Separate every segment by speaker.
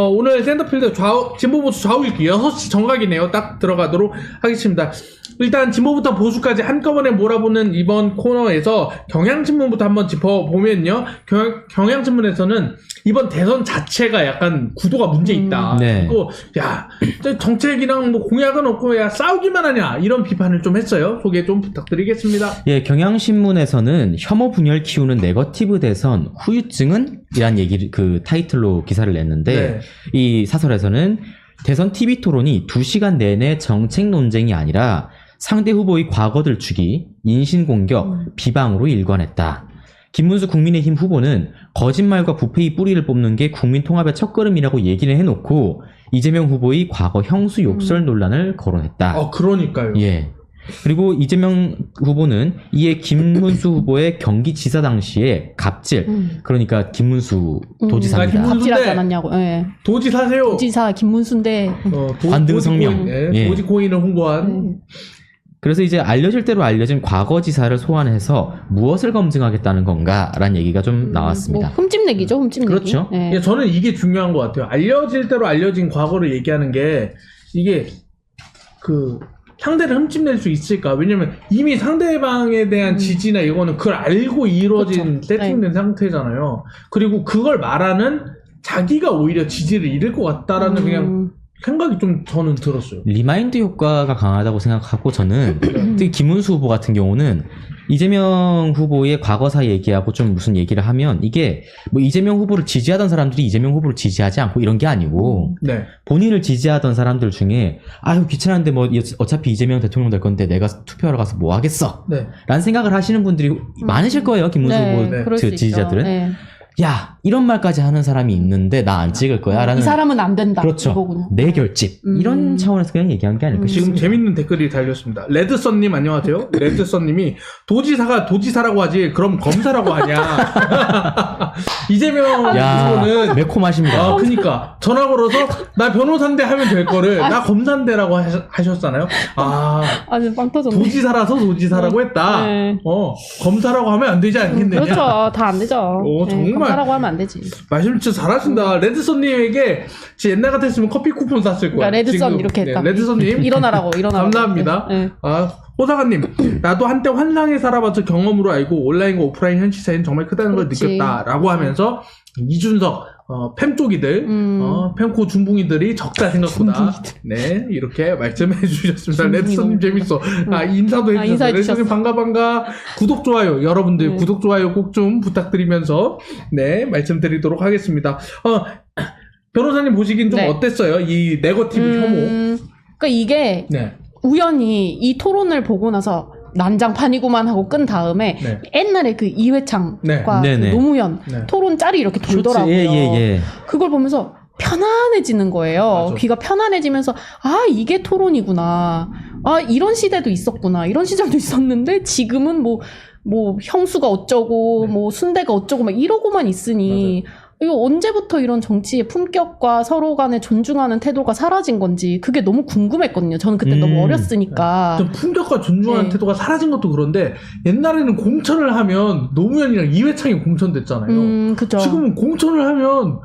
Speaker 1: 어, 오늘 센터필드 좌우, 진보 보수 좌우 읽기 6시 정각이네요. 딱 들어가도록 하겠습니다. 일단 진보부터 보수까지 한꺼번에 몰아보는 이번 코너에서 경향신문부터 한번 짚어보면요. 경, 경향신문에서는 이번 대선 자체가 약간 구도가 문제 있다.
Speaker 2: 음. 네.
Speaker 1: 그리고 야저 정책이랑 뭐 공약은 없고 야 싸우기만 하냐 이런 비판을 좀 했어요. 소개 좀 부탁드리겠습니다.
Speaker 2: 예, 경향신문에서는 혐오 분열 키우는 네거티브 대선 후유증은? 이란 얘기를 그 타이틀로 기사를 냈는데
Speaker 1: 네.
Speaker 2: 이 사설에서는 대선 TV 토론이 2시간 내내 정책 논쟁이 아니라 상대 후보의 과거 들추기, 인신 공격,
Speaker 3: 음.
Speaker 2: 비방으로 일관했다. 김문수 국민의힘 후보는 거짓말과 부패의 뿌리를 뽑는 게 국민 통합의 첫걸음이라고 얘기를 해놓고 이재명 후보의 과거 형수 욕설 논란을 거론했다.
Speaker 1: 어 그러니까요.
Speaker 2: 예. 그리고 이재명 후보는 이에 김문수 후보의 경기지사 당시에 갑질,
Speaker 3: 음.
Speaker 2: 그러니까 김문수
Speaker 3: 음.
Speaker 2: 도지사입니다.
Speaker 1: 김문수-
Speaker 3: 갑질하지
Speaker 1: 김문수인데-
Speaker 3: 않았냐고. 예.
Speaker 1: 도지 사세요.
Speaker 3: 도지사 김문수인데.
Speaker 1: 어, 도,
Speaker 2: 관등
Speaker 1: 도지
Speaker 2: 성명.
Speaker 1: 코인, 네,
Speaker 2: 예.
Speaker 1: 도지 코인을 홍보한
Speaker 3: 네.
Speaker 2: 그래서 이제 알려질 대로 알려진 과거 지사를 소환해서 무엇을 검증하겠다는 건가라는 얘기가 좀 나왔습니다.
Speaker 3: 뭐 흠집내기죠, 흠집내기.
Speaker 2: 그렇죠.
Speaker 3: 예.
Speaker 1: 예, 저는 이게 중요한 것 같아요. 알려질 대로 알려진 과거를 얘기하는 게 이게 그 상대를 흠집낼 수 있을까? 왜냐면 이미 상대방에 대한
Speaker 3: 음.
Speaker 1: 지지나 이거는 그걸 알고 이루어진
Speaker 3: 그렇죠.
Speaker 1: 세팅된 상태잖아요. 그리고 그걸 말하는 자기가 오히려 지지를 잃을 것 같다라는 그냥
Speaker 3: 음.
Speaker 1: 생각이 좀 저는 들었어요.
Speaker 2: 리마인드 효과가 강하다고 생각하고 저는
Speaker 3: 음.
Speaker 2: 특히 김문수 후보 같은 경우는 이재명 후보의 과거사 얘기하고 좀 무슨 얘기를 하면 이게 뭐 이재명 후보를 지지하던 사람들이 이재명 후보를 지지하지 않고 이런 게 아니고
Speaker 1: 네.
Speaker 2: 본인을 지지하던 사람들 중에 아유 귀찮은데 뭐 어차피 이재명 대통령 될 건데 내가 투표하러 가서 뭐 하겠어
Speaker 1: 네.
Speaker 2: 라는 생각을 하시는 분들이 많으실 거예요 김문수
Speaker 3: 네,
Speaker 2: 후보
Speaker 1: 네.
Speaker 2: 지지자들은
Speaker 3: 예.
Speaker 2: 야 이런 말까지 하는 사람이 있는데 나 안 찍을 거야 라는
Speaker 3: 이 사람은 안 된다.
Speaker 2: 그렇죠
Speaker 3: 이거군요.
Speaker 2: 내 결집
Speaker 3: 음.
Speaker 2: 이런 차원에서 그냥 얘기한 게 아닐까
Speaker 3: 음.
Speaker 1: 지금
Speaker 2: 싶습니다
Speaker 1: 재밌는 댓글이 달렸습니다. 레드썬님 안녕하세요. 레드썬님이 도지사가 도지사라고 하지 그럼 검사라고 하냐. 이재명
Speaker 2: 야
Speaker 1: 후보는
Speaker 2: 매콤하십니다
Speaker 1: 아 그니까 전화 걸어서 나 변호사인데 하면 될 거를 나 검사인데라고 하셨, 하셨잖아요. 아
Speaker 3: 아주 빵 터졌네.
Speaker 1: 도지사라서 도지사라고 했다.
Speaker 3: 네.
Speaker 1: 어 검사라고 하면 안 되지 않겠느냐.
Speaker 3: 그렇죠. 다 안 되죠.
Speaker 1: 오, 정말.
Speaker 3: 검사라고 하면 안 되지.
Speaker 1: 말씀 진짜 잘하신다. 레드썬님에게 옛날 같았으면 커피 쿠폰 샀을 거야.
Speaker 3: 그러니까 레드썬 이렇게
Speaker 1: 네,
Speaker 3: 했다.
Speaker 1: 레드썬님
Speaker 3: 일어나라고, 일어나라고.
Speaker 1: 감사합니다.
Speaker 3: 네.
Speaker 1: 아, 호사가님, 나도 한때 환상에 살아봐서 경험으로 알고 온라인과 오프라인 현실 차이는 정말 크다는
Speaker 3: 그렇지.
Speaker 1: 걸 느꼈다라고 하면서 이준석, 어, 팸 쪽이들,
Speaker 3: 음.
Speaker 1: 어, 팸코 중붕이들이 적다 생각보다.
Speaker 3: 중붕이들.
Speaker 1: 네, 이렇게 말씀해 주셨습니다. 레드선님 재밌어. 아, 인사도
Speaker 3: 아,
Speaker 1: 해주셨어요.
Speaker 3: 인사해
Speaker 1: 레드선님. 반가, 반가. 구독, 좋아요. 여러분들
Speaker 3: 네.
Speaker 1: 구독, 좋아요 꼭 좀 부탁드리면서, 네, 말씀드리도록 하겠습니다. 어, 변호사님 보시기엔 좀
Speaker 3: 네.
Speaker 1: 어땠어요? 이 네거티브 혐오.
Speaker 3: 음, 그러니까 이게
Speaker 1: 네.
Speaker 3: 우연히 이 토론을 보고 나서 난장판이구만 하고 끈 다음에
Speaker 1: 네.
Speaker 3: 옛날에 그 이회창과
Speaker 2: 네.
Speaker 3: 그
Speaker 2: 네네.
Speaker 3: 노무현
Speaker 1: 네.
Speaker 3: 토론 짤이 이렇게 돌더라고요.
Speaker 2: 예, 예, 예.
Speaker 3: 그걸 보면서 편안해지는 거예요.
Speaker 1: 맞아.
Speaker 3: 귀가 편안해지면서 아 이게 토론이구나. 아 이런 시대도 있었구나. 이런 시절도 있었는데 지금은 뭐뭐 형수가 어쩌고
Speaker 1: 네.
Speaker 3: 뭐 순대가 어쩌고 막 이러고만 있으니 이거 언제부터 이런 정치의 품격과 서로 간에 존중하는 태도가 사라진 건지 그게 너무 궁금했거든요. 저는 그때
Speaker 2: 음.
Speaker 3: 너무 어렸으니까.
Speaker 1: 좀 품격과 존중하는
Speaker 3: 네.
Speaker 1: 태도가 사라진 것도 그런데 옛날에는 공천을 하면 노무현이랑 이회창이 공천됐잖아요.
Speaker 3: 음 그죠.
Speaker 1: 지금은 공천을 하면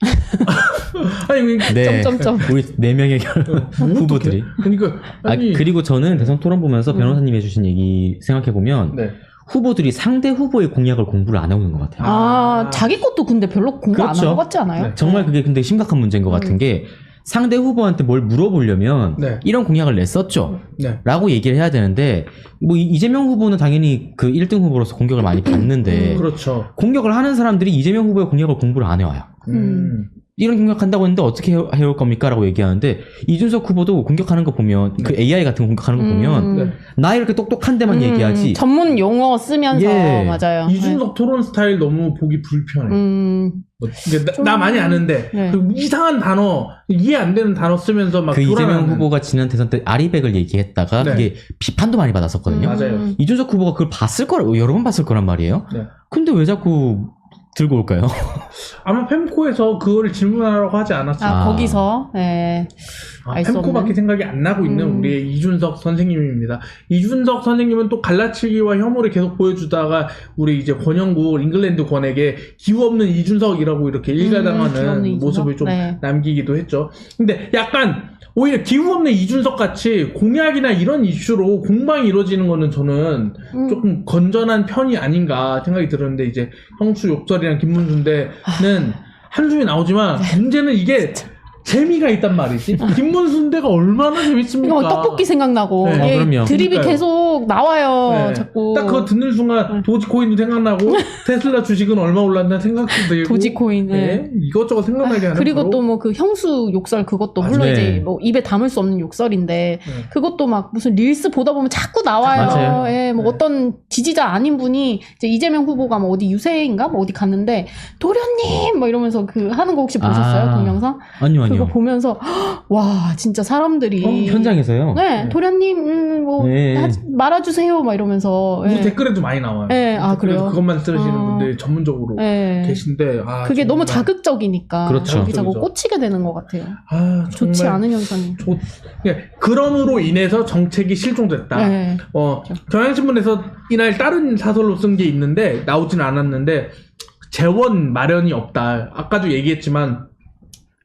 Speaker 1: 아니 왜
Speaker 2: 네.
Speaker 3: 점점점.
Speaker 2: 우리 네 명의 결-
Speaker 1: 뭐
Speaker 2: 후보들이.
Speaker 1: 그러니까
Speaker 2: 아,
Speaker 1: 아니
Speaker 2: 그리고 저는 대선 토론 보면서
Speaker 3: 음.
Speaker 2: 변호사님이 해주신 얘기 생각해 보면
Speaker 1: 네.
Speaker 2: 후보들이 상대 후보의 공약을 공부를 안 하고 있는 것 같아요.
Speaker 3: 아,
Speaker 1: 아.
Speaker 3: 자기 것도 근데 별로 공부 안
Speaker 2: 그렇죠.
Speaker 3: 한것 같지 않아요?
Speaker 1: 네.
Speaker 2: 정말 그게 근데 심각한 문제인 것 같은
Speaker 3: 음.
Speaker 2: 게 상대 후보한테 뭘 물어보려면
Speaker 1: 네.
Speaker 2: 이런 공약을 냈었죠.
Speaker 1: 네.
Speaker 2: 라고 얘기를 해야 되는데 뭐 이- 이재명 후보는 당연히 그 1등 후보로서 공격을 많이 받는데
Speaker 3: 음.
Speaker 1: 그렇죠.
Speaker 2: 공격을 하는 사람들이 이재명 후보의 공약을 공부를 안 해와요.
Speaker 1: 음.
Speaker 2: 이런 공격한다고 했는데 어떻게 해- 해올 겁니까? 라고 얘기하는데 이준석 후보도 공격하는 거 보면 그 AI 같은 거 공격하는 거 보면
Speaker 3: 음.
Speaker 1: 네.
Speaker 2: 나 이렇게 똑똑한 데만
Speaker 3: 음,
Speaker 2: 얘기하지
Speaker 3: 전문 용어 쓰면서
Speaker 2: 예.
Speaker 3: 맞아요.
Speaker 1: 이준석 토론 스타일 너무 보기 불편해.
Speaker 3: 네. 음,
Speaker 1: 뭐, 이게 나,
Speaker 3: 좀-
Speaker 1: 나 많이 아는데
Speaker 3: 네.
Speaker 1: 그 이상한 단어 이해 안 되는 단어 쓰면서 막
Speaker 2: 그 이재명. 후보가 지난 대선 때 아리백을 얘기했다가
Speaker 1: 네.
Speaker 2: 그게 비판도 많이 받았었거든요.
Speaker 1: 맞아요.
Speaker 3: 음.
Speaker 2: 이준석 후보가 그걸 봤을 거라 여러 번 봤을 거란 말이에요.
Speaker 1: 네.
Speaker 2: 근데 왜 자꾸 들고 올까요?
Speaker 1: 아마 펜코에서 그거를 질문하라고 하지 않았을까.
Speaker 3: 아,
Speaker 2: 아.
Speaker 3: 거기서 예.
Speaker 1: 아,
Speaker 3: 알수
Speaker 1: 펜코밖에
Speaker 3: 없는?
Speaker 1: 생각이 안 나고 있는
Speaker 3: 음.
Speaker 1: 우리의 이준석 선생님입니다. 이준석 선생님은 또 갈라치기와 혐오를 계속 보여주다가 우리 이제 권영구 잉글랜드 권에게 기후 없는 이준석이라고 이렇게
Speaker 3: 음, 기후
Speaker 1: 일가당하는
Speaker 3: 이준석?
Speaker 1: 모습을 좀
Speaker 3: 네.
Speaker 1: 남기기도 했죠. 근데 약간 오히려 기후 없는 이준석 같이 공약이나 이런 이슈로 공방이 이루어지는 거는 저는
Speaker 3: 음.
Speaker 1: 조금 건전한 편이 아닌가 생각이 들었는데 이제 형수 욕설이랑 김문수인데는 한숨이 나오지만 문제는 이게 재미가 있단 말이지. 김문수인데가 얼마나 재밌습니까?
Speaker 3: 떡볶이 생각나고
Speaker 1: 네.
Speaker 2: 아,
Speaker 3: 예,
Speaker 2: 그럼요.
Speaker 3: 드립이
Speaker 1: 그러니까요.
Speaker 3: 계속 나와요.
Speaker 1: 네.
Speaker 3: 자꾸
Speaker 1: 딱 그거 듣는 순간
Speaker 3: 네.
Speaker 1: 도지코인도 생각나고 테슬라 주식은 얼마 올랐나 생각도 들고
Speaker 3: 도지코인. 네.
Speaker 1: 네, 이것저것 생각나게 하는
Speaker 3: 그리고 또 뭐 그 형수 욕설 그것도 물론
Speaker 2: 맞아요.
Speaker 3: 이제
Speaker 2: 네.
Speaker 3: 뭐 입에 담을 수 없는 욕설인데
Speaker 1: 네.
Speaker 3: 그것도 막 무슨 릴스 보다 보면 자꾸 나와요.
Speaker 2: 맞아요.
Speaker 3: 예, 뭐
Speaker 1: 네.
Speaker 3: 어떤 지지자 아닌 분이 이제 이재명 후보가 뭐 어디 유세인가 뭐 어디 갔는데 도련님 뭐 이러면서 그 하는 거 혹시 보셨어요
Speaker 2: 아.
Speaker 3: 동영상?
Speaker 2: 아니요, 아니요.
Speaker 3: 그거 보면서 헉, 와 진짜 사람들이
Speaker 2: 어, 현장에서요?
Speaker 3: 네,
Speaker 1: 네.
Speaker 3: 도련님 음, 뭐
Speaker 2: 네.
Speaker 3: 하 지- 말아주세요 막 이러면서
Speaker 1: 우리
Speaker 3: 예.
Speaker 1: 댓글에도 많이 나와요.
Speaker 3: 네, 아, 그래요?
Speaker 1: 그것만 쓰시는
Speaker 3: 어.
Speaker 1: 분들이 전문적으로
Speaker 3: 예.
Speaker 1: 계신데 아,
Speaker 3: 그게 너무
Speaker 1: 정말-
Speaker 3: 자극적이니까
Speaker 2: 그렇죠.
Speaker 3: 자꾸
Speaker 1: 자극적이죠.
Speaker 3: 꽂히게 되는 것 같아요.
Speaker 1: 아,
Speaker 3: 좋지
Speaker 1: 정말
Speaker 3: 않은 현상이.
Speaker 1: 좋... 예, 그럼으로 인해서 정책이 실종됐다.
Speaker 3: 네.
Speaker 1: 어, 경향신문에서 이날 다른 사설로 쓴 게 있는데 나오진 않았는데 재원 마련이 없다. 아까도 얘기했지만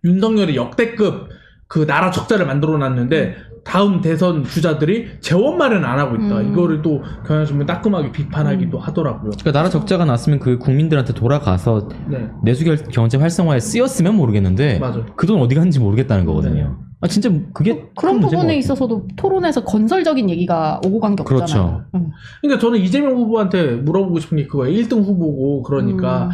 Speaker 1: 윤석열이 역대급 그 나라 적자를 만들어 놨는데 다음 대선 주자들이 재원 마련 안 하고 있다.
Speaker 3: 음.
Speaker 1: 이거를 또 경향신문 따끔하게 비판하기도 하더라고요.
Speaker 2: 그러니까 나라 적자가 났으면 그 국민들한테 돌아가서
Speaker 1: 네,
Speaker 2: 내수결 경제 활성화에 쓰였으면 모르겠는데. 그 돈 어디 갔는지 모르겠다는 거거든요. 아 진짜 그게
Speaker 3: 그런
Speaker 2: 큰 문제인 것
Speaker 3: 부분에. 있어서도 토론에서 건설적인 얘기가 오고 간게
Speaker 2: 그렇죠.
Speaker 3: 없잖아요. 음.
Speaker 1: 그러니까 저는 이재명 후보한테 물어보고 싶은 게 그거예요. 1등 후보고 그러니까
Speaker 3: 음.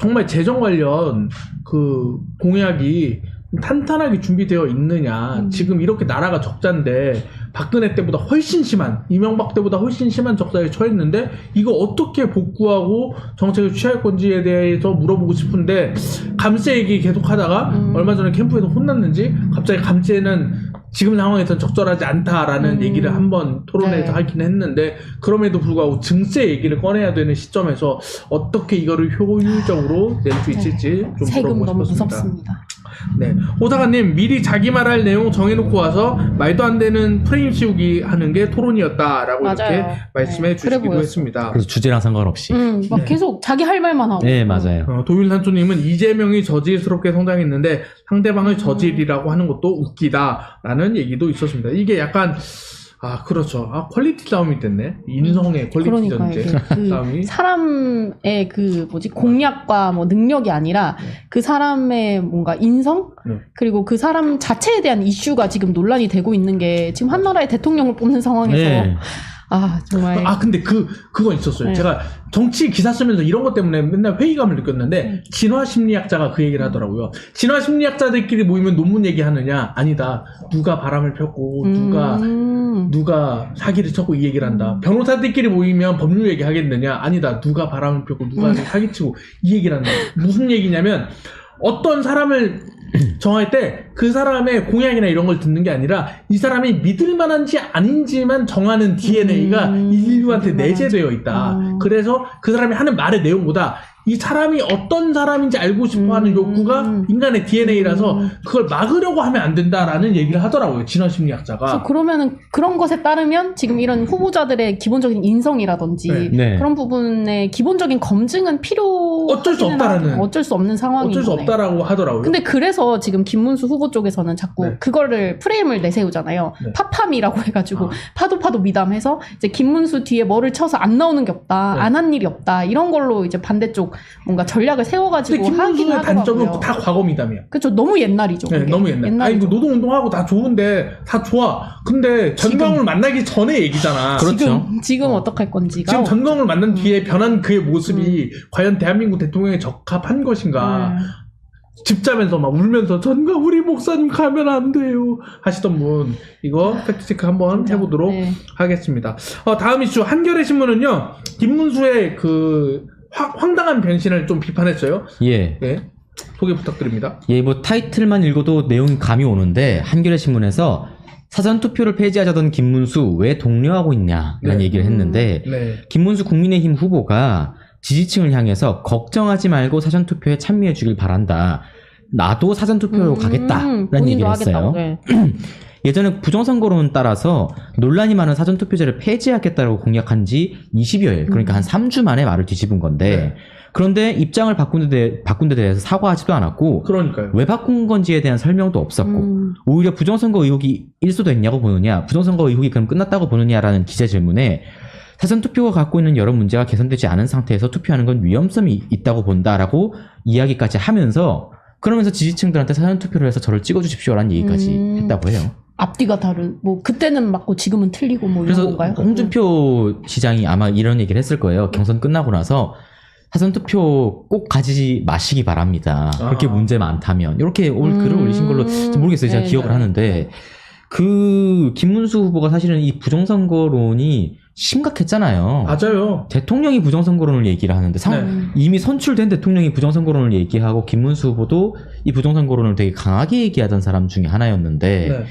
Speaker 1: 정말 재정 관련 그 공약이 탄탄하게 준비되어 있느냐.
Speaker 3: 음.
Speaker 1: 지금 이렇게 나라가 적자인데 박근혜 때보다 훨씬 심한 이명박 때보다 훨씬 심한 적자에 처했는데 이거 어떻게 복구하고 정책을 취할 건지에 대해서 물어보고 싶은데 감세 얘기 계속 하다가
Speaker 3: 음.
Speaker 1: 얼마 전에 캠프에서 혼났는지 갑자기 감세는 지금 상황에선 적절하지 않다라는
Speaker 3: 음.
Speaker 1: 얘기를 한번 토론회에서
Speaker 3: 네.
Speaker 1: 하긴 했는데 그럼에도 불구하고 증세 얘기를 꺼내야 되는 시점에서 어떻게 이거를 효율적으로 낼 수 있을지 좀
Speaker 3: 네. 세금
Speaker 1: 물어보고
Speaker 3: 너무
Speaker 1: 싶었습니다.
Speaker 3: 무섭습니다.
Speaker 1: 네. 오다가님 미리 자기 말할 내용 정해놓고 와서 말도 안 되는 프레임 씌우기 하는 게 토론이었다라고 이렇게. 말씀해
Speaker 3: 네, 그래
Speaker 1: 주시기도
Speaker 3: 보였어요.
Speaker 1: 했습니다.
Speaker 2: 그래서 주제랑 상관없이.
Speaker 3: 음, 막
Speaker 1: 네.
Speaker 3: 계속 자기 할 말만 하고.
Speaker 2: 네 맞아요.
Speaker 1: 어, 도윤산초님은 이재명이 저질스럽게 성장했는데
Speaker 3: 음.
Speaker 1: 상대방을 저질이라고 하는 것도 웃기다라는 얘기도 있었습니다. 이게 약간 아 그렇죠. 아 퀄리티 싸움이 됐네. 인성의 퀄리티
Speaker 3: 그러니까
Speaker 1: 전제
Speaker 3: 이게 그
Speaker 1: 싸움이.
Speaker 3: 사람의 그 뭐지 공약과 뭐 능력이 아니라
Speaker 1: 네.
Speaker 3: 그 사람의 뭔가 인성
Speaker 1: 네.
Speaker 3: 그리고 그 사람 자체에 대한 이슈가 지금 논란이 되고 있는 게 지금 한 나라의 대통령을 뽑는 상황에서
Speaker 2: 네.
Speaker 3: 아 정말
Speaker 1: 아 근데 그 그건 있었어요.
Speaker 3: 네.
Speaker 1: 제가 정치 기사 쓰면서 이런 것 때문에 맨날 회의감을 느꼈는데
Speaker 3: 네.
Speaker 1: 진화 심리학자가 그 얘기를 하더라고요. 진화 심리학자들끼리 모이면 논문 얘기하느냐? 아니다. 누가 바람을 폈고 누가
Speaker 3: 음.
Speaker 1: 누가 사기를 쳤고 이 얘기를 한다. 변호사들끼리 모이면 법률 얘기 하겠느냐? 아니다. 누가 바람을 폈고 누가
Speaker 3: 음.
Speaker 1: 사기치고 이 얘기를 한다. 무슨 얘기냐면 어떤 사람을 정할 때 그 사람의 공약이나 이런 걸 듣는 게 아니라 이 사람이 믿을 만한지 아닌지만 정하는 DNA가
Speaker 3: 음,
Speaker 1: 인류한테 내재되어 있다.
Speaker 3: 음.
Speaker 1: 그래서 그 사람이 하는 말의 내용보다 이 사람이 어떤 사람인지 알고 싶어 하는
Speaker 3: 음.
Speaker 1: 욕구가 인간의 DNA라서
Speaker 3: 음.
Speaker 1: 그걸 막으려고 하면 안 된다라는 얘기를 하더라고요. 진화 심리학자가.
Speaker 3: 그래서 그러면은 그런 것에 따르면 지금 이런 후보자들의 기본적인 인성이라든지
Speaker 1: 네.
Speaker 2: 네.
Speaker 3: 그런 부분의 기본적인 검증은 필요
Speaker 1: 어쩔 수 없다라는.
Speaker 3: 어쩔 수 없는 상황인
Speaker 1: 어쩔 수
Speaker 3: 거네요.
Speaker 1: 없다라고 하더라고요.
Speaker 3: 근데 그래서 지금 김문수 후보 쪽에서는 자꾸
Speaker 1: 네.
Speaker 3: 그거를 프레임을 내세우잖아요.
Speaker 1: 네.
Speaker 3: 파팜이라고 해가지고
Speaker 1: 아.
Speaker 3: 파도 파도 미담해서 이제 김문수 뒤에 뭐를 쳐서 안 나오는 게 없다,
Speaker 1: 네.
Speaker 3: 안한 일이 없다 이런 걸로 이제 반대쪽 뭔가 전략을
Speaker 1: 근데
Speaker 3: 세워가지고 하긴
Speaker 1: 김문수의 단점은
Speaker 3: 하더라고요.
Speaker 1: 다 과거 미담이야.
Speaker 3: 그렇죠. 너무 옛날이죠.
Speaker 1: 네,
Speaker 3: 그게.
Speaker 1: 너무 옛날. 아니,
Speaker 3: 옛날이죠.
Speaker 1: 그 노동 운동하고 다 좋은데, 다 좋아. 근데 전광훈을 만나기 전에 얘기잖아.
Speaker 2: 그렇죠.
Speaker 3: 지금 지금
Speaker 1: 어.
Speaker 3: 어떡할 건지가
Speaker 1: 지금 전광훈을 만난
Speaker 3: 음.
Speaker 1: 뒤에 변한 그의 모습이 과연 대한민국 대통령에 적합한 것인가.
Speaker 3: 네.
Speaker 1: 집 자면서 막 울면서 전광훈이 목사님 가면 안 돼요. 하시던 분. 이거 팩트 체크 한번
Speaker 3: 진짜.
Speaker 1: 해보도록
Speaker 3: 네.
Speaker 1: 하겠습니다. 어, 다음 이슈 한겨레 신문은요. 김문수의 그 화- 황당한 변신을 좀 비판했어요.
Speaker 2: 예.
Speaker 1: 예. 소개 부탁드립니다.
Speaker 2: 예, 뭐 타이틀만 읽어도 내용이 감이 오는데 한겨레 신문에서 사전 투표를 폐지하자던 김문수 왜 독려하고 있냐 이런
Speaker 1: 네.
Speaker 2: 얘기를 했는데
Speaker 1: 네.
Speaker 2: 김문수 국민의힘 후보가 지지층을 향해서 걱정하지 말고 사전 투표에 참여해 주길 바란다. 나도 사전 투표로
Speaker 3: 음,
Speaker 2: 가겠다라는 얘기를
Speaker 3: 하겠다고,
Speaker 2: 했어요.
Speaker 3: 네.
Speaker 2: 예전에 부정선거론 따라서 논란이 많은 사전투표제를 폐지하겠다고 공약한 지 20여일, 그러니까 한 3주 만에 말을 뒤집은 건데,
Speaker 1: 네.
Speaker 2: 그런데 입장을 바꾼 데, 대- 바꾼 데 대해서 사과하지도 않았고,
Speaker 1: 그러니까요.
Speaker 2: 왜 바꾼 건지에 대한 설명도 없었고,
Speaker 3: 음,
Speaker 2: 오히려 부정선거 의혹이 일소됐냐고 보느냐, 부정선거 의혹이 그럼 끝났다고 보느냐라는 기자 질문에 사전투표가 갖고 있는 여러 문제가 개선되지 않은 상태에서 투표하는 건 위험성이 있다고 본다라고 이야기까지 하면서 그러면서 지지층들한테 사전투표를 해서 저를 찍어주십시오라는 얘기까지
Speaker 3: 음.
Speaker 2: 했다고 해요.
Speaker 3: 앞뒤가 다른 뭐 그때는 맞고 지금은 틀리고 뭐 이런
Speaker 2: 그래서
Speaker 3: 건가요?
Speaker 2: 홍준표 시장이 아마 이런 얘기를 했을 거예요. 경선 끝나고 나서 사전 투표 꼭 가지지 마시기 바랍니다. 그렇게
Speaker 1: 아.
Speaker 2: 문제 많다면 이렇게 올
Speaker 3: 음.
Speaker 2: 글을 올리신 걸로 잘 모르겠어요. 제가
Speaker 3: 네,
Speaker 2: 기억을
Speaker 3: 네.
Speaker 2: 하는데 그 김문수 후보가 사실은 이 부정선거론이 심각했잖아요.
Speaker 1: 맞아요.
Speaker 2: 대통령이 부정선거론을 얘기를 하는데 상-
Speaker 1: 네.
Speaker 3: 음.
Speaker 2: 이미 선출된 대통령이 부정선거론을 얘기하고 김문수 후보도 이 부정선거론을 되게 강하게 얘기하던 사람 중에 하나였는데
Speaker 1: 네.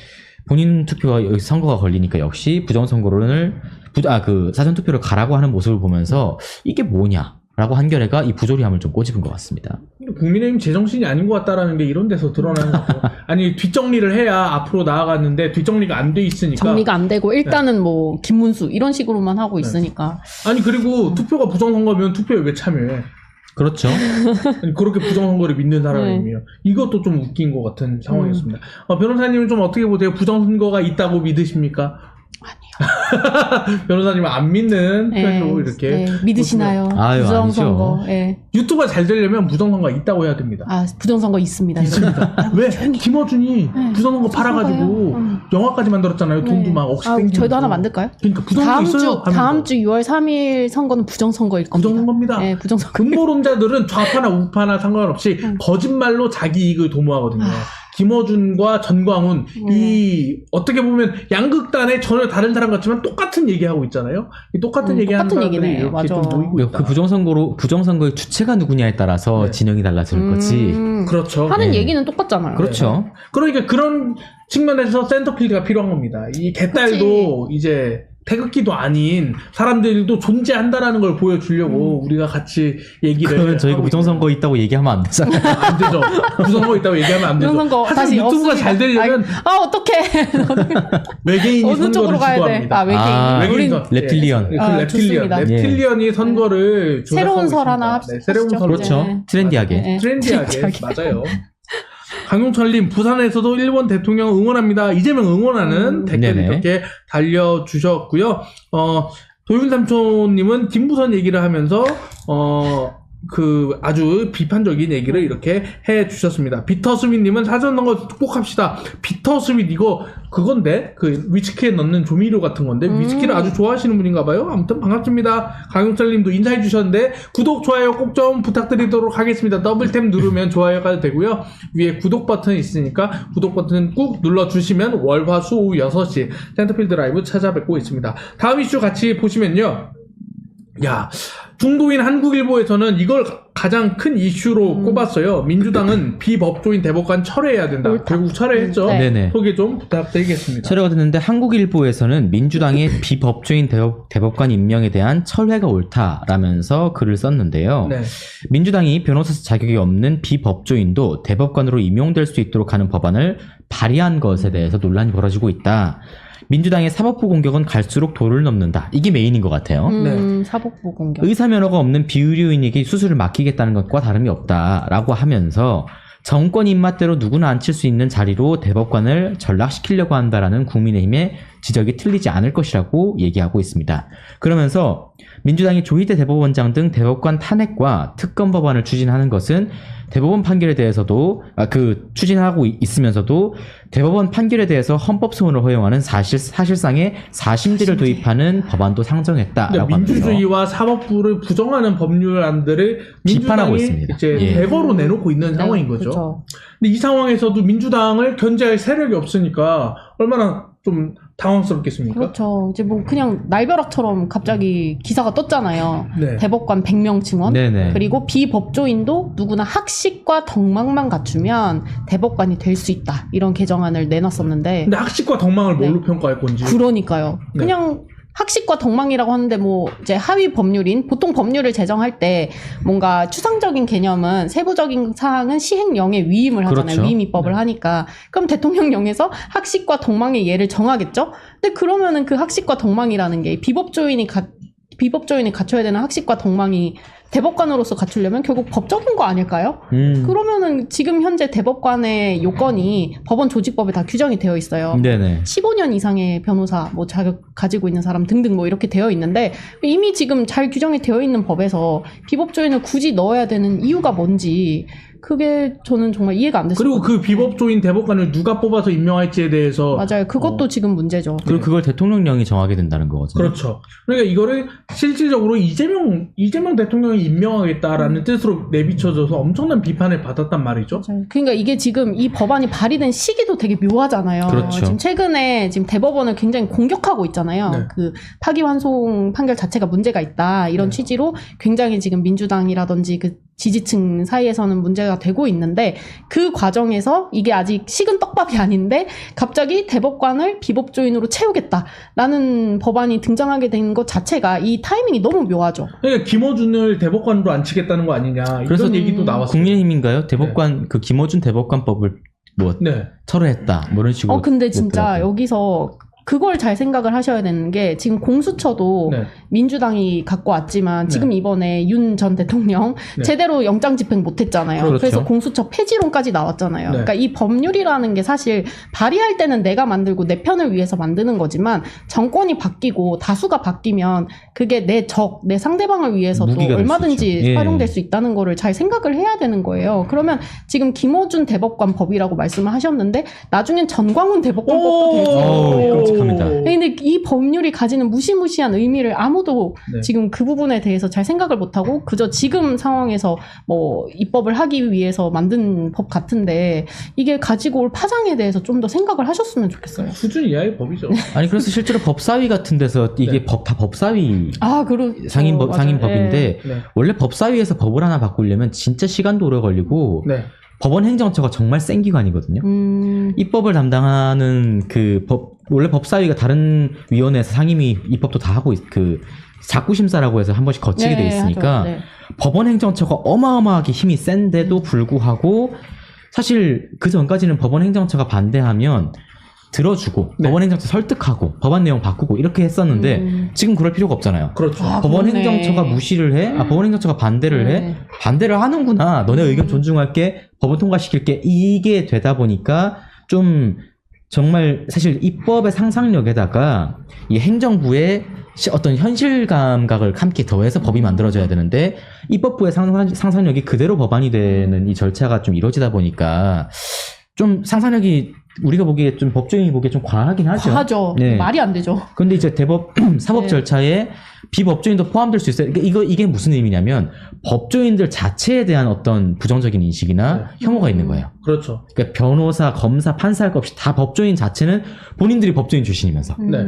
Speaker 2: 본인 투표가 여기 선거가 걸리니까 역시 부정선거론을 아그 사전 투표를 가라고 하는 모습을 보면서 이게 뭐냐라고 한겨레가 이 부조리함을 좀 꼬집은 것 같습니다.
Speaker 1: 국민의힘 제정신이 아닌 것 같다라는 게 이런 데서 드러나는 거죠. 아니 뒷정리를 해야 앞으로 나아갔는데 뒷정리가 안 돼 있으니까.
Speaker 3: 정리가 안 되고 일단은
Speaker 2: 네.
Speaker 3: 뭐 김문수 이런 식으로만 하고 있으니까
Speaker 1: 아니 그리고 투표가 부정선거면 투표에 왜 참여해?
Speaker 2: 그렇죠.
Speaker 1: 그렇게 부정선거를 믿는
Speaker 3: 네.
Speaker 1: 사람이면 이것도 좀 웃긴 것 같은 상황이었습니다.
Speaker 3: 음.
Speaker 1: 어, 변호사님은 좀 어떻게 보세요? 부정 선거가 있다고 믿으십니까?
Speaker 3: 아니요.
Speaker 1: 변호사님은 안 믿는
Speaker 3: 네,
Speaker 1: 편으로 이렇게
Speaker 3: 네, 믿으시나요?
Speaker 2: 아유,
Speaker 3: 부정선거. 예.
Speaker 1: 유튜브가 잘 되려면 부정선거가 있다고 해야 됩니다.
Speaker 3: 아 부정선거 있습니다.
Speaker 1: 있습니다. 왜 김어준이
Speaker 3: 네.
Speaker 1: 부정선거 팔아가지고?
Speaker 3: 음.
Speaker 1: 영화까지 만들었잖아요. 돈도
Speaker 3: 네.
Speaker 1: 막 억씩
Speaker 3: 아,
Speaker 1: 땡기면서.
Speaker 3: 저희도 하나 만들까요?
Speaker 1: 그러니까 부정선거
Speaker 3: 다음
Speaker 1: 있어요.
Speaker 3: 주
Speaker 1: 하면서.
Speaker 3: 다음 주 6월 3일 선거는 부정선거일 겁니다.
Speaker 1: 부정선거입니다.
Speaker 3: 네, 부정선거.
Speaker 1: 음모론자들은 좌파나 우파나 상관없이
Speaker 3: 음.
Speaker 1: 거짓말로 자기 이익을 도모하거든요.
Speaker 3: 아.
Speaker 1: 김어준과 전광훈
Speaker 3: 네.
Speaker 1: 이 어떻게 보면 양극단의 전혀 다른 사람 같지만 똑같은 얘기하고 있잖아요. 이 똑같은
Speaker 3: 음,
Speaker 1: 얘기하는
Speaker 3: 똑같은
Speaker 1: 사람들이
Speaker 3: 얘기네.
Speaker 1: 이렇게 좀
Speaker 3: 맞아.
Speaker 1: 모이고 있다.
Speaker 2: 그 부정선거로 부정선거의 주체가 누구냐에 따라서
Speaker 1: 네.
Speaker 2: 진영이 달라지는 거지.
Speaker 3: 음,
Speaker 1: 그렇죠.
Speaker 3: 하는
Speaker 2: 네.
Speaker 3: 얘기는 똑같잖아요.
Speaker 2: 그렇죠.
Speaker 1: 그러니까 그런 측면에서 센터필드가 필요한 겁니다. 이 개딸도 이제 태극기도 아닌 사람들도 존재한다라는 걸 보여주려고 우리가 같이 얘기를
Speaker 2: 그러면 저희가
Speaker 1: 하고
Speaker 2: 부정선거 있다고 얘기하면 안 되잖아요.
Speaker 1: 있어요. 안 되죠. 부정선거 있다고 얘기하면 안 되죠.
Speaker 3: 부정선거
Speaker 1: 하지만
Speaker 3: 다시
Speaker 1: 유튜브가
Speaker 3: 없습니다.
Speaker 1: 잘 되려면
Speaker 3: 아 어떡해.
Speaker 1: 외계인이
Speaker 3: 어느
Speaker 1: 선거를
Speaker 3: 쪽으로 가야 돼?
Speaker 1: 주도합니다.
Speaker 3: 아 외계인.
Speaker 2: 아,
Speaker 1: 외계인
Speaker 3: 우린
Speaker 1: 선-
Speaker 2: reptilian.
Speaker 1: 예, 그
Speaker 3: 아,
Speaker 1: reptilian.
Speaker 3: 좋습니다.
Speaker 1: reptilian이 선거를
Speaker 3: 새로운
Speaker 1: 조작하고
Speaker 3: 설 하나
Speaker 1: 있습니다.
Speaker 3: 합시다.
Speaker 1: 네, 새로운 설
Speaker 2: 그렇죠.
Speaker 3: 네.
Speaker 2: 트렌디하게.
Speaker 3: 네.
Speaker 1: 트렌디하게
Speaker 3: 트렌디하게.
Speaker 1: 맞아요. 강용철님 부산에서도 일본 대통령 응원합니다. 이재명 응원하는
Speaker 3: 음.
Speaker 1: 댓글
Speaker 2: 네네.
Speaker 1: 이렇게 달려주셨고요. 어, 도윤삼촌님은 김부선 얘기를 하면서 어. 그 아주 비판적인 얘기를 이렇게 해 주셨습니다. 비터스윗님은 사전 선거 꼭 합시다. 비터스윗 이거 그건데 그 위스키에 넣는 조미료 같은 건데
Speaker 3: 음.
Speaker 1: 위스키를 아주 좋아하시는 분인가봐요. 아무튼 반갑습니다. 강용철님도 인사해 주셨는데 구독 좋아요 꼭 좀 부탁드리도록 하겠습니다. 더블탭 누르면 좋아요가 되고요. 위에 구독 버튼 있으니까 구독 버튼 꾹 눌러 주시면 월화수 오후 6시 센터필드 라이브 찾아뵙고 있습니다. 다음 이슈 같이 보시면요. 야, 중도인 한국일보에서는 이걸 가장 큰 이슈로
Speaker 3: 음.
Speaker 1: 꼽았어요. 민주당은 비법조인 대법관 철회해야 된다.
Speaker 3: 옳다.
Speaker 1: 결국 철회했죠.
Speaker 3: 네.
Speaker 2: 네네.
Speaker 1: 소개 좀 부탁드리겠습니다.
Speaker 2: 철회가 됐는데 한국일보에서는 민주당의 비법조인 대법, 대법 관 임명에 대한 철회가 옳다라면서 글을 썼는데요.
Speaker 1: 네.
Speaker 2: 민주당이 변호사 자격이 없는 비법조인도 대법관으로 임용될 수 있도록 하는 법안을 발의한 것에 대해서 논란이 벌어지고 있다. 민주당의 사법부 공격은 갈수록 도를 넘는다. 이게 메인인 것 같아요.
Speaker 3: 음, 사법부 공격.
Speaker 2: 의사 면허가 없는 비의료인에게 수술을 맡기겠다는 것과 다름이 없다라고 하면서 정권 입맛대로 누구나 앉힐 수 있는 자리로 대법관을 전락시키려고 한다라는 국민의힘의 지적이 틀리지 않을 것이라고 얘기하고 있습니다. 그러면서 민주당이 조희대 대법원장 등 대법관 탄핵과 특검 법안을 추진하는 것은 대법원 판결에 대해서도 아, 그 추진하고 이- 있으면서도 대법원 판결에 대해서 헌법 소원을 허용하는 사실 사실상의 사심제를 도입하는 법안도 상정했다라고
Speaker 1: 그러니까 민주주의와 사법부를 부정하는 법률안들을
Speaker 2: 비판하고 있습니다.
Speaker 1: 이제
Speaker 2: 예.
Speaker 1: 대거로 내놓고 있는 상황인
Speaker 3: 네,
Speaker 1: 거죠.
Speaker 3: 그렇죠.
Speaker 1: 근데 이 상황에서도 민주당을 견제할 세력이 없으니까 얼마나 좀 당황스럽겠습니까?
Speaker 3: 그렇죠. 이제 뭐 그냥 날벼락처럼 갑자기 기사가 떴잖아요.
Speaker 1: 네.
Speaker 3: 대법관 100명 증원.
Speaker 2: 네네.
Speaker 3: 그리고 비법조인도 누구나 학식과 덕망만 갖추면 대법관이 될 수 있다. 이런 개정안을 내놨었는데
Speaker 1: 근데 학식과 덕망을 뭘로
Speaker 3: 네.
Speaker 1: 평가할 건지.
Speaker 3: 그러니까요.
Speaker 1: 네.
Speaker 3: 그냥 학식과 덕망이라고 하는데 뭐 이제 하위 법률인 보통 법률을 제정할 때 뭔가 추상적인 개념은 세부적인 사항은 시행령에 위임을 하잖아요.
Speaker 2: 그렇죠.
Speaker 3: 위임 입법을
Speaker 1: 네.
Speaker 3: 하니까 그럼 대통령령에서 학식과 덕망의 예를 정하겠죠. 근데 그러면은 그 학식과 덕망이라는 게 비법조인이 가, 비법조인이 갖춰야 되는 학식과 덕망이 대법관으로서 갖추려면 결국 법적인 거 아닐까요?
Speaker 2: 음.
Speaker 3: 그러면은 지금 현재 대법관의 요건이 법원 조직법에 다 규정이 되어 있어요.
Speaker 2: 네네.
Speaker 3: 15년 이상의 변호사 뭐 자격 가지고 있는 사람 등등 뭐 이렇게 되어 있는데 이미 지금 잘 규정이 되어 있는 법에서 비법조인을 굳이 넣어야 되는 이유가 뭔지 그게 저는 정말 이해가 안 됐어요.
Speaker 1: 그리고 그 비법조인 대법관을 누가 뽑아서 임명할지에 대해서
Speaker 3: 맞아요. 그것도
Speaker 1: 어.
Speaker 3: 지금 문제죠.
Speaker 2: 그리고 그걸 대통령령이 정하게 된다는 거거든요.
Speaker 1: 그렇죠. 그러니까 이거를 실질적으로 이재명 이재명 대통령이 임명하겠다라는 뜻으로 내비쳐져서 엄청난 비판을 받았단 말이죠.
Speaker 3: 맞아요. 그러니까 이게 지금 이 법안이 발의된 시기도 되게 묘하잖아요.
Speaker 2: 그렇죠.
Speaker 3: 지금 최근에 지금 대법원을 굉장히 공격하고 있잖아요.
Speaker 1: 네.
Speaker 3: 그 파기환송 판결 자체가 문제가 있다 이런
Speaker 1: 네.
Speaker 3: 취지로 굉장히 지금 민주당이라든지 그 지지층 사이에서는 문제가 되고 있는데 그 과정에서 이게 아직 식은 떡밥이 아닌데 갑자기 대법관을 비법조인으로 채우겠다라는 법안이 등장하게 된 것 자체가 이 타이밍이 너무 묘하죠.
Speaker 1: 그러니까 김어준을 대법관으로 앉히겠다는 거 아니냐
Speaker 2: 그래서
Speaker 1: 이런 얘기도 나왔어요.
Speaker 2: 국민의힘인가요? 대법관 그 김어준 대법관법을 뭐
Speaker 1: 네.
Speaker 2: 철회했다 뭐 이런 식으로.
Speaker 3: 어 근데 진짜. 여기서 그걸 잘 생각을 하셔야 되는 게 지금 공수처도
Speaker 1: 네.
Speaker 3: 민주당이 갖고 왔지만
Speaker 1: 네.
Speaker 3: 지금 이번에 윤 전 대통령
Speaker 1: 네.
Speaker 3: 제대로 영장 집행 못 했잖아요.
Speaker 2: 그렇죠.
Speaker 3: 그래서 공수처 폐지론까지 나왔잖아요.
Speaker 1: 네.
Speaker 3: 그러니까 이 법률이라는 게 사실 발의할 때는 내가 만들고 내 편을 위해서 만드는 거지만 정권이 바뀌고 다수가 바뀌면 그게 내 적, 내 상대방을 위해서도 얼마든지
Speaker 2: 있죠. 예.
Speaker 3: 활용될 수 있다는 거를 잘 생각을 해야 되는 거예요. 그러면 지금 김어준 대법관 법이라고 말씀을 하셨는데 나중엔 전광훈 대법관 법도 될수
Speaker 2: 어우, 끔찍합니다.
Speaker 3: 근데 이 법률이 가지는 무시무시한 의미를 아무도
Speaker 1: 네.
Speaker 3: 지금 그 부분에 대해서 잘 생각을 못하고 그저 지금 상황에서 뭐 입법을 하기 위해서 만든 법 같은데 이게 가지고 올 파장에 대해서 좀 더 생각을 하셨으면 좋겠어요.
Speaker 1: 수준 이하의 법이죠.
Speaker 2: 아니 그래서 실제로 법사위 같은 데서 이게
Speaker 1: 네.
Speaker 2: 법다 법사위
Speaker 3: 아, 그러
Speaker 2: 상임법
Speaker 3: 맞아요.
Speaker 2: 상임법인데
Speaker 1: 네.
Speaker 2: 원래 법사위에서 법을 하나 바꾸려면 진짜 시간도 오래 걸리고
Speaker 1: 네.
Speaker 2: 법원 행정처가 정말 센 기관이거든요.
Speaker 3: 음,
Speaker 2: 입법을 담당하는 그 법 원래 법사위가 다른 위원회에서 상임위 입법도 다 하고 있, 그 자구심사라고 해서 한 번씩 거치게 돼
Speaker 3: 네,
Speaker 2: 있으니까.
Speaker 3: 네.
Speaker 2: 법원 행정처가 어마어마하게 힘이 센데도 불구하고 사실 그 전까지는 법원 행정처가 반대하면 들어주고
Speaker 1: 네.
Speaker 2: 법원 행정처 설득하고 법안 내용 바꾸고 이렇게 했었는데
Speaker 3: 음.
Speaker 2: 지금 그럴 필요가 없잖아요.
Speaker 1: 그렇죠.
Speaker 3: 아,
Speaker 2: 법원
Speaker 3: 그러네.
Speaker 2: 행정처가 무시를 해? 아, 법원 행정처가 반대를 해?
Speaker 3: 네.
Speaker 2: 반대를 하는구나. 너네 의견
Speaker 3: 음.
Speaker 2: 존중할게. 법원 통과시킬게. 이게 되다 보니까 좀 정말 사실 입법의 상상력에다가 이 행정부의 시- 어떤 현실 감각을 함께 더해서 법이 만들어져야 되는데 입법부의 상상, 상상력이 그대로 법안이 되는 이 절차가 좀 이루어지다 보니까 좀 상상력이 우리가 보기에 좀 법조인이 보기에 좀 과하긴 하죠.
Speaker 3: 과하죠.
Speaker 2: 네.
Speaker 3: 말이 안 되죠.
Speaker 2: 근데 이제 대법 사법
Speaker 3: 네.
Speaker 2: 절차에 비법조인도 포함될 수 있어요. 그러니까 이거 이게 무슨 의미냐면 법조인들 자체에 대한 어떤 부정적인 인식이나
Speaker 1: 네.
Speaker 2: 혐오가
Speaker 3: 음.
Speaker 2: 있는 거예요.
Speaker 1: 그렇죠.
Speaker 2: 그러니까 변호사, 검사, 판사 할 것 없이 다 법조인 자체는 본인들이 법조인 출신이면서
Speaker 3: 음.
Speaker 1: 네.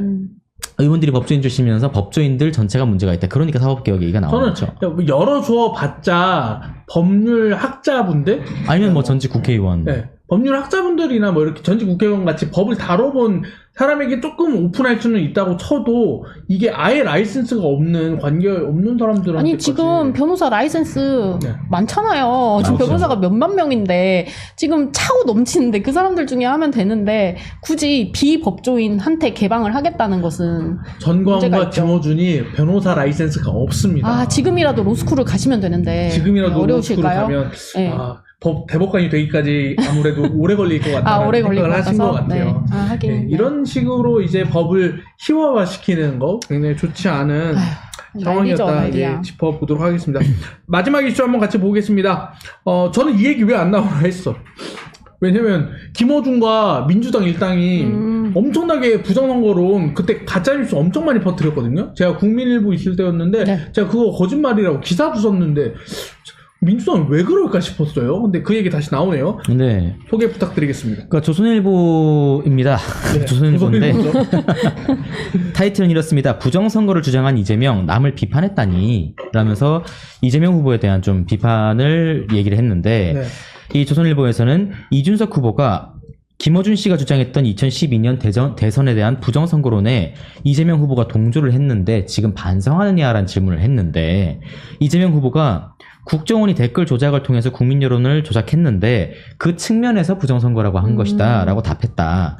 Speaker 2: 의원들이 법조인 출신이면서 법조인들 전체가 문제가 있다. 그러니까 사법개혁 얘기가 나오는
Speaker 1: 저는
Speaker 2: 거죠.
Speaker 1: 열어줘 봤자 법률 학자분들
Speaker 2: 아니면 뭐 전직 국회의원.
Speaker 1: 네. 법률 학자분들이나 뭐 이렇게 전직 국회의원 같이 법을 다뤄본 사람에게 조금 오픈할 수는 있다고 쳐도 이게 아예 라이센스가 없는 관계 없는 사람들한테
Speaker 3: 아니 지금 변호사 라이센스
Speaker 1: 네.
Speaker 3: 많잖아요. 지금. 변호사가 몇만 명인데 지금 차고 넘치는데 그 사람들 중에 하면 되는데 굳이 비법조인한테 개방을 하겠다는 것은
Speaker 1: 전광과
Speaker 3: 있죠.
Speaker 1: 김어준이 변호사 라이센스가 없습니다.
Speaker 3: 아 지금이라도 로스쿨을 가시면 되는데
Speaker 1: 지금이라도
Speaker 3: 네,
Speaker 1: 로스쿨을
Speaker 3: 어려우실까요?
Speaker 1: 가면
Speaker 3: 네.
Speaker 1: 아, 법 대법관이 되기까지 아무래도 오래 걸릴 것 같다는
Speaker 3: 아 오래 걸릴 것
Speaker 1: 생각을 하신 것
Speaker 3: 같아서 네.
Speaker 1: 같아요.
Speaker 3: 아 하긴
Speaker 1: 네,
Speaker 3: 네.
Speaker 1: 이런 식으로 이제 법을 희화화시키는 거 굉장히 좋지 않은
Speaker 3: 아휴,
Speaker 1: 상황이었다 이제. 짚어보도록 하겠습니다. 마지막 이슈 한번 같이 보겠습니다. 어, 저는 이 얘기 왜 안 나오나 했어. 왜냐면 김어준과 민주당 일당이
Speaker 3: 음.
Speaker 1: 엄청나게 부정선거론 그때 가짜뉴스 엄청 많이 퍼뜨렸거든요. 제가 국민일보 있을 때였는데
Speaker 3: 네.
Speaker 1: 제가 그거 거짓말이라고 기사 부쉈는데 민주당이 왜 그럴까 싶었어요. 근데 그 얘기 다시 나오네요.
Speaker 2: 네.
Speaker 1: 소개 부탁드리겠습니다.
Speaker 2: 그러니까 조선일보입니다.
Speaker 1: 네,
Speaker 2: 조선일보인데. 타이틀은 이렇습니다. 부정선거를 주장한 이재명 남을 비판했다니 라면서 이재명 후보에 대한 좀 비판을 얘기를 했는데
Speaker 1: 네.
Speaker 2: 이 조선일보에서는 이준석 후보가 김어준 씨가 주장했던 2012년 대전, 대선에 대한 부정선거론에 이재명 후보가 동조를 했는데 지금 반성하느냐라는 질문을 했는데 이재명 후보가 국정원이 댓글 조작을 통해서 국민 여론을 조작했는데 그 측면에서 부정선거라고 한
Speaker 3: 음.
Speaker 2: 것이다 라고 답했다.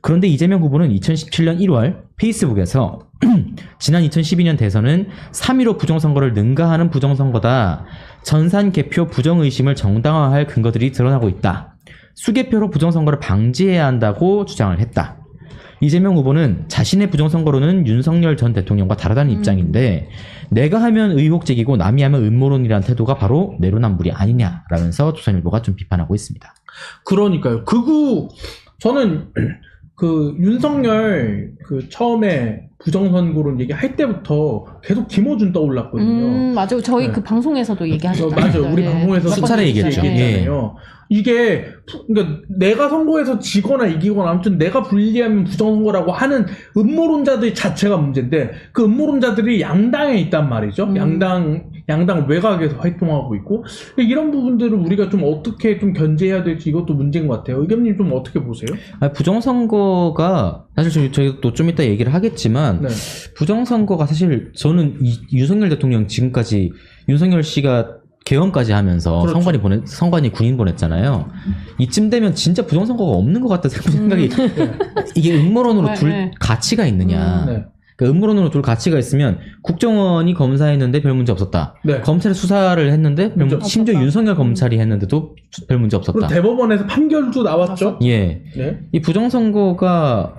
Speaker 2: 그런데 이재명 후보는 2017년 1월 페이스북에서 지난 2012년 대선은 3.15 부정선거를 능가하는 부정선거다. 전산 개표 부정의심을 정당화할 근거들이 드러나고 있다. 수개표로 부정선거를 방지해야 한다고 주장을 했다. 이재명 후보는 자신의 부정선거로는 윤석열 전 대통령과 다르다는
Speaker 3: 음.
Speaker 2: 입장인데 내가 하면 의혹적이고 남이 하면 음모론이라는 태도가 바로 내로남불이 아니냐라면서 조선일보가 좀 비판하고 있습니다.
Speaker 1: 그러니까요. 극우 저는 그 윤석열 그 처음에 부정선거론 얘기할 때부터 계속 김어준 떠올랐거든요.
Speaker 3: 음, 맞아요. 저희
Speaker 1: 네.
Speaker 3: 그 방송에서도
Speaker 1: 어,
Speaker 3: 얘기하셨잖아요.
Speaker 1: 맞아요. 우리
Speaker 3: 네.
Speaker 1: 방송에서
Speaker 3: 몇
Speaker 2: 수차례
Speaker 3: 번
Speaker 2: 얘기했죠.
Speaker 1: 얘기했잖아요. 이게 부- 그러니까 내가 선거에서 지거나 이기거나 아무튼 내가 불리하면 부정선거라고 하는 음모론자들 자체가 문제인데 그 음모론자들이 양당에 있단 말이죠.
Speaker 3: 음.
Speaker 1: 양당 양당 외곽에서 활동하고 있고 이런 부분들을 우리가 좀 어떻게 좀 견제해야 될지 이것도 문제인 것 같아요. 의견님 좀 어떻게 보세요?
Speaker 2: 아니, 부정선거가 사실 저희, 저희도 좀 이따 얘기를 하겠지만
Speaker 1: 네.
Speaker 2: 부정선거가 사실 저는 이, 윤석열 대통령 지금까지 윤석열 씨가 개헌까지 하면서
Speaker 1: 그렇죠.
Speaker 2: 선관위 보내 선관위 군인 보냈잖아요. 이쯤 되면 진짜 부정선거가 없는 것 같다 생각이 이게 음모론으로
Speaker 3: 네,
Speaker 2: 둘
Speaker 3: 네.
Speaker 2: 가치가 있느냐.
Speaker 3: 음.
Speaker 1: 네.
Speaker 2: 그러니까 음모론으로 둘 가치가 있으면 국정원이 검사했는데 별 문제 없었다.
Speaker 1: 네.
Speaker 2: 검찰이 수사를 했는데 별
Speaker 1: 문제
Speaker 2: 문- 심지어
Speaker 3: 없었다.
Speaker 2: 윤석열 검찰이 했는데도 수- 별 문제
Speaker 1: 그리고
Speaker 2: 없었다.
Speaker 1: 대법원에서 판결도 나왔죠.
Speaker 2: 예.
Speaker 1: 네.
Speaker 2: 이 부정선거가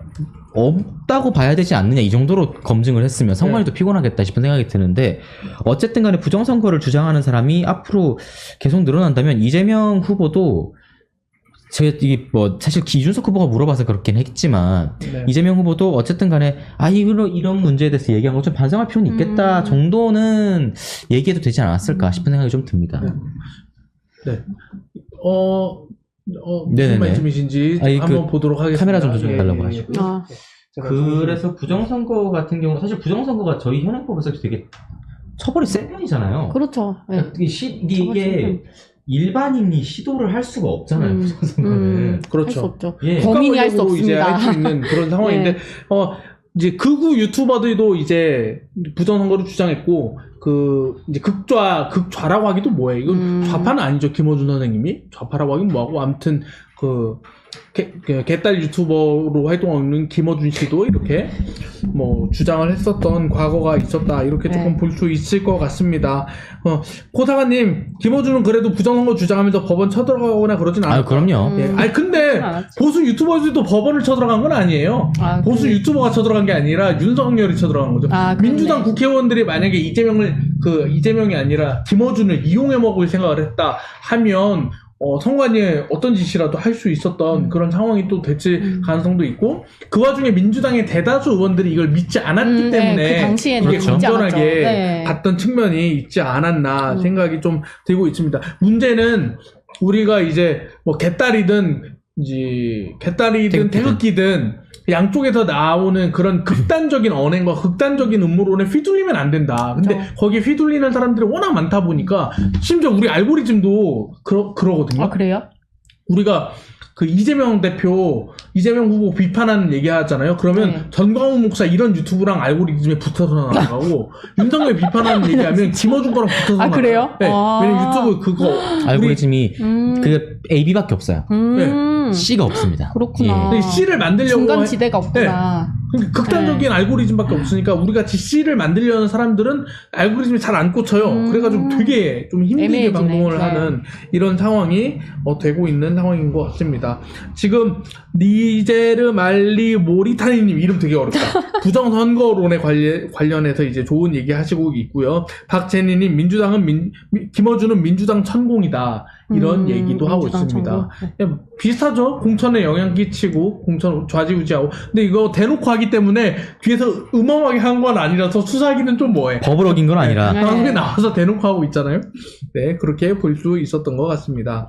Speaker 2: 없다고 봐야 되지 않느냐 이 정도로 검증을 했으면 선관위도
Speaker 1: 네.
Speaker 2: 피곤하겠다 싶은 생각이 드는데 어쨌든 간에 부정선거를 주장하는 사람이 앞으로 계속 늘어난다면 이재명 후보도 제가 이게 뭐 사실 이준석 후보가 물어봐서 그렇긴 했지만
Speaker 1: 네.
Speaker 2: 이재명 후보도 어쨌든 간에 아 이런 이런 문제에 대해서 얘기한 거좀 반성할 필요는 있겠다
Speaker 3: 음.
Speaker 2: 정도는 얘기해도 되지 않았을까 싶은 생각이 좀 듭니다.
Speaker 1: 네. 네. 어, 어, 무슨
Speaker 2: 네네네.
Speaker 1: 말씀이신지
Speaker 2: 아니, 그
Speaker 1: 한번 보도록 하겠습니다.
Speaker 2: 카메라 좀 조정해
Speaker 1: 예,
Speaker 2: 달라고
Speaker 1: 예, 예.
Speaker 2: 하시고요.
Speaker 3: 아,
Speaker 1: 제가
Speaker 2: 그래서 부정선거 같은 경우 사실 부정선거가 저희 현행법에서 되게 처벌이 센 편이잖아요.
Speaker 3: 그렇죠. 네.
Speaker 2: 그러니까 이게, 시- 이게- 일반인이 시도를 할 수가 없잖아요.
Speaker 3: 음,
Speaker 2: 부정선거는.
Speaker 3: 음,
Speaker 1: 그렇죠.
Speaker 3: 할 수 없죠.
Speaker 2: 예.
Speaker 3: 범인이 할수
Speaker 1: 국가보려고 이제
Speaker 3: 없습니다.
Speaker 1: 할수 있는 그런 상황인데
Speaker 3: 네.
Speaker 1: 어 이제 극우 유튜버들도 이제 부정 선거를 주장했고 그 이제 극좌 극좌라고 하기도 뭐해 이건
Speaker 3: 음.
Speaker 1: 좌파는 아니죠 김어준 선생님이 좌파라고 하긴 뭐하고 아무튼 그 개, 그 개딸 유튜버로 활동하고 있는 김어준 씨도 이렇게 뭐 주장을 했었던 과거가 있었다 이렇게
Speaker 3: 네.
Speaker 1: 조금 볼수 있을 것 같습니다. 어, 코사가님 김어준은 그래도 부정선거 주장하면서 법원 쳐들어가거나 그러진 않아요.
Speaker 2: 아 그럼요.
Speaker 3: 음.
Speaker 1: 예. 아니 근데
Speaker 3: 그렇진 않았죠.
Speaker 1: 보수 유튜버들도 법원을 쳐들어간 건 아니에요.
Speaker 3: 아,
Speaker 1: 보수
Speaker 3: 근데-
Speaker 1: 유튜버가 쳐들어간 게 아니라 윤석열이 쳐들어간 거죠.
Speaker 3: 아.
Speaker 1: 민주당 국회의원들이 만약에 이재명을 그 이재명이 아니라 김어준을 이용해 먹을 생각을 했다 하면 어, 선관위에 어떤 짓이라도 할 수 있었던 그런 상황이 또 됐을
Speaker 3: 음.
Speaker 1: 가능성도 있고 그 와중에 민주당의 대다수 의원들이 이걸 믿지 않았기
Speaker 3: 음, 네,
Speaker 1: 때문에
Speaker 3: 그 당시에는
Speaker 1: 이게
Speaker 3: 않았죠.
Speaker 1: 건전하게
Speaker 3: 네.
Speaker 1: 갔던 측면이 있지 않았나
Speaker 3: 음.
Speaker 1: 생각이 좀 들고 있습니다. 문제는 우리가 이제 뭐 개딸이든 이제 개딸이든
Speaker 2: 태극기든.
Speaker 1: 양쪽에서 나오는 그런 극단적인 언행과 극단적인 음모론에 휘둘리면 안 된다. 근데
Speaker 3: 그렇죠.
Speaker 1: 거기에 휘둘리는 사람들이 워낙 많다 보니까 심지어 우리 알고리즘도 그러, 그러거든요.
Speaker 3: 아, 그래요?
Speaker 1: 우리가 그 이재명 대표, 이재명 후보 비판하는 얘기 하잖아요. 그러면
Speaker 3: 네.
Speaker 1: 전광훈 목사 이런 유튜브랑 알고리즘에 붙어서 나가고 윤석열 비판하는 얘기하면 김어준 거랑 붙어서
Speaker 3: 아,
Speaker 1: 나가요.
Speaker 3: 그래요?
Speaker 1: 네.
Speaker 3: 아.
Speaker 1: 왜냐면 유튜브 그거
Speaker 2: 알고리즘이
Speaker 3: 음.
Speaker 2: 그 AB밖에 없어요.
Speaker 3: 음.
Speaker 2: C가 없습니다.
Speaker 3: 그렇구나.
Speaker 1: 우리 C를 만들려고
Speaker 3: 중간
Speaker 1: 해-
Speaker 3: 지대가 없구나.
Speaker 1: 그러니까 극단적인
Speaker 3: 네.
Speaker 1: 알고리즘밖에 없으니까 우리 같이 C를 만들려는 사람들은 알고리즘이 잘 안 꽂혀요.
Speaker 3: 음.
Speaker 1: 그래가지고 되게 좀 힘들게
Speaker 3: 애매해지네.
Speaker 1: 방송을
Speaker 3: 네.
Speaker 1: 하는 이런 상황이 어, 되고 있는 상황인 것 같습니다. 지금 니제르 말리 모리타니님 이름 되게 어렵다. 부정선거론에 관련, 관련해서 이제 좋은 얘기 하시고 있고요. 박재니님 민주당은 민, 미- 김어준은 민주당 천공이다 이런
Speaker 3: 음,
Speaker 1: 얘기도 하고 있습니다.
Speaker 3: 네.
Speaker 1: 야, 비슷하죠. 공천에 영향 끼치고 공천 좌지우지하고. 근데 이거 대놓고 하기 때문에 뒤에서 음험하게 한 건 아니라서 수사하기는 좀 뭐해.
Speaker 2: 법을 어긴 건 아니라
Speaker 3: 네.
Speaker 1: 방송에 나와서 대놓고 하고 있잖아요. 네, 그렇게 볼 수 있었던 것 같습니다.